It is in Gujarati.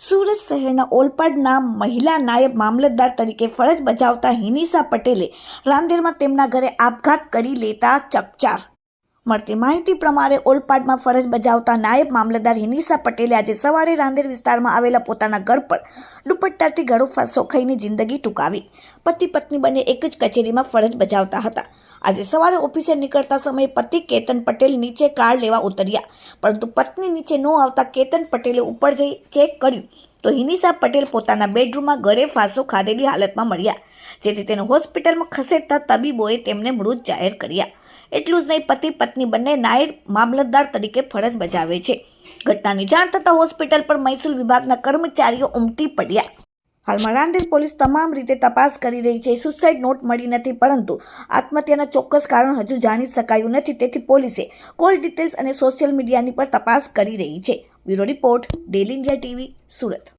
સુરત શહેરના ઓલપાડના મહિલા નાયબ મામલતદાર તરીકે ફરજ બજાવતા હિનિસા પટેલે રાંદેરમાં તેમના ઘરે આપઘાત કરી લેતા ચકચાર. મળતી માહિતી પ્રમાણે ઓલપાડમાં ફરજ બજાવતા નાયબ મામલતદાર હિનિસા પટેલે આજે સવારે રાંદેર વિસ્તારમાં આવેલા પોતાના ઘર પર દુપટ્ટાથી ઘરો ફાંસો ખાઈને જિંદગી ટૂંકાવી. પતિ પત્ની બંને એક જ કચેરીમાં ફરજ બજાવતા હતા. આજે સવારે ઓફિસે નીકળતા સમયે પતિ કેતન પટેલ નીચે કાર લેવા ઉતર્યા. પરંતુ પત્ની નીચે ન આવતા કેતન પટેલે ઉપર જઈ ચેક કર્યું તો હિનિસા પટેલ પોતાના બેડરૂમમાં ઘરે ફાંસો ખાધેલી હાલતમાં મળ્યા, જેથી તેને હોસ્પિટલમાં ખસેડતા તબીબોએ તેમને મૃત જાહેર કર્યા. એટલું જ નહીં, પતિ પત્ની બંને નાયર મામલતદાર તરીકે ફરજ બજાવે છે. ઘટનાની જાણ થતાં હોસ્પિટલ પર મહેસૂલ વિભાગના કર્મચારીઓ ઉમટી પડ્યા. હાલમાં રાંદેર પોલીસ તમામ રીતે તપાસ કરી રહી છે. સુસાઇડ નોટ મળી નથી, પરંતુ આત્મહત્યાના ચોક્કસ કારણ હજુ જાણી શકાયું નથી. તેથી પોલીસે કોલ ડિટેલ્સ અને સોશિયલ મીડિયાની પર તપાસ કરી રહી છે. Bureau report, daily India TV, Surat.